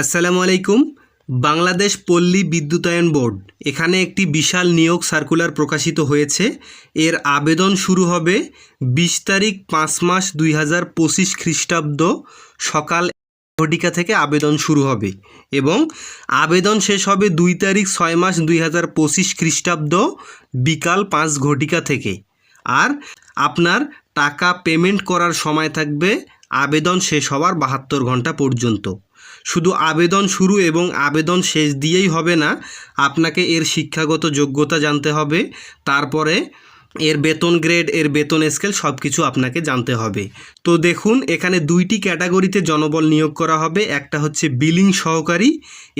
আসসালামু আলাইকুম, বাংলাদেশ পল্লী বিদ্যুতায়ন বোর্ড। এখানে একটি বিশাল নিয়োগ সার্কুলার প্রকাশিত হয়েছে। এর আবেদন শুরু হবে বিশ তারিখ পাঁচ মাস দুই হাজার পঁচিশ খ্রিস্টাব্দ সকাল ঘটিকা থেকে আবেদন শুরু হবে এবং আবেদন শেষ হবে দুই তারিখ ছয় মাস দুই হাজার পঁচিশ খ্রিস্টাব্দ বিকাল পাঁচ ঘটিকা থেকে। আর আপনার টাকা পেমেন্ট করার সময় থাকবে। আবেদন শেষ হওয়ার বাহাত্তর ঘণ্টা পর্যন্ত। শুধু আবেদন শুরু এবং আবেদন শেষ দিয়েই হবে না, আপনাকে এর শিক্ষাগত যোগ্যতা জানতে হবে, তারপরে এর বেতন গ্রেড, এর বেতন স্কেল সব কিছু আপনাকে জানতে হবে। তো দেখুন, এখানে দুইটি ক্যাটাগরিতে জনবল নিয়োগ করা হবে, একটা হচ্ছে বিলিং সহকারী,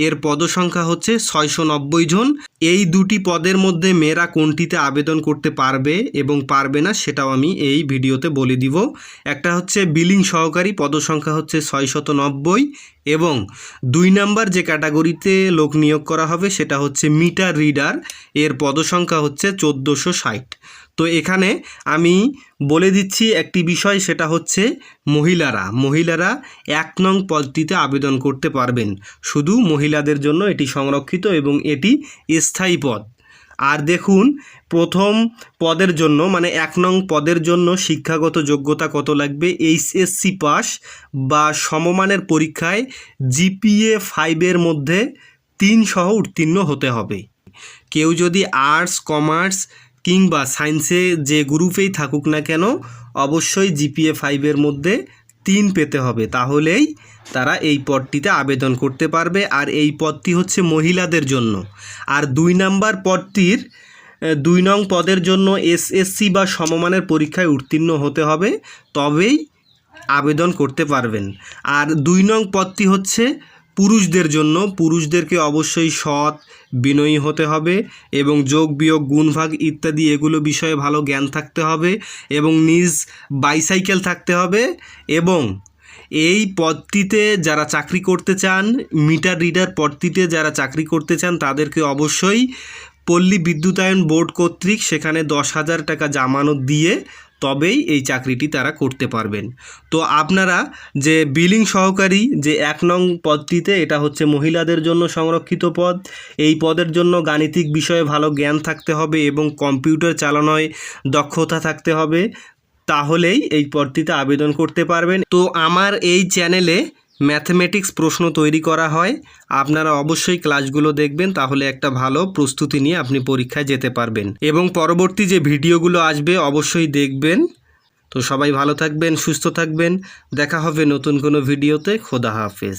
এর পদসংখ্যা হচ্ছে ছয়শো নব্বই জন। এই দুটি পদের মধ্যে মেয়েরা কোনটিতে আবেদন করতে পারবে এবং পারবে না, সেটাও আমি এই ভিডিওতে বলে দিব। একটা হচ্ছে বিলিং সহকারী, পদসংখ্যা হচ্ছে ছয়শত নব্বই এবং দুই নাম্বার যে ক্যাটাগরিতে লোক নিয়োগ করা হবে সেটা হচ্ছে মিটার রিডার, এর পদসংখ্যা হচ্ছে চোদ্দোশো ষাট। তো এখানে আমি বলে দিচ্ছি একটি বিষয়, সেটা হচ্ছে মহিলারা মহিলারা এক নং পদটিতে আবেদন করতে পারবেন। শুধু মহিলাদের জন্য এটি সংরক্ষিত এবং এটি স্থায়ী পদ। আর দেখুন, প্রথম পদের জন্য মানে এক নং পদের জন্য শিক্ষাগত যোগ্যতা কত লাগবে? এইচএসসি পাস বা সমমানের পরীক্ষায় জিপিএ ফাইভের মধ্যে তিন সহ উত্তীর্ণ হতে হবে। কেউ যদি আর্টস কমার্স কিংবা সায়েন্সে যে গ্রুপেই থাকুক না কেন, অবশ্যই জিপিএ ফাইভের মধ্যে তিন পেতে হবে। তাহলেই তারা এই পদটিতে আবেদন করতে পারবে। আর এই পদটি হচ্ছে মহিলাদের জন্য। আর দুই নাম্বার পদটির দুই নং পদের জন্য এসএসসি বা সমমানের পরীক্ষায় উত্তীর্ণ হতে হবে। তবেই আবেদন করতে পারবেন। আর দুই নং পদটি হচ্ছে পুরুষদের জন্য পুরুষদেরকে অবশ্যই সৎ, বিনয়ী হতে হবে এবং যোগ, বিয়োগ গুণভাগ ইত্যাদি এগুলো বিষয়ে ভালো জ্ঞান থাকতে হবে এবং নিজ বাইসাইকেল থাকতে হবে এবং এই পদটিতে যারা চাকরি করতে চান মিটার রিডার পদটিতে যারা চাকরি করতে চান তাদেরকে অবশ্যই পল্লী বিদ্যুতায়ন বোর্ড কর্তৃক সেখানে দশ হাজার টাকা জামানত দিয়ে তবেই এই চাকরিটি তারা করতে পারবেন। তো আপনারা যে বিলিং সহকারী যে এক নং পদটিতে, এটা হচ্ছে মহিলাদের জন্য সংরক্ষিত পদ, এই পদের জন্য গাণিতিক বিষয়ে ভালো জ্ঞান থাকতে হবে এবং কম্পিউটার চালানোয় দক্ষতা থাকতে হবে, তাহলেই এই পদটিতে আবেদন করতে পারবেন। তো আমার এই চ্যানেলে ম্যাথমেটিক্স প্রশ্ন তৈরি করা হয়। আপনারা অবশ্যই ক্লাসগুলো দেখবেন, তাহলে একটা ভালো প্রস্তুতি নিয়ে আপনি পরীক্ষায় যেতে পারবেন। এবং পরবর্তী যে ভিডিওগুলো আসবে, অবশ্যই দেখবেন। তো সবাই ভালো থাকবেন, সুস্থ থাকবেন। দেখা হবে নতুন কোনো ভিডিওতে। খোদা হাফেজ।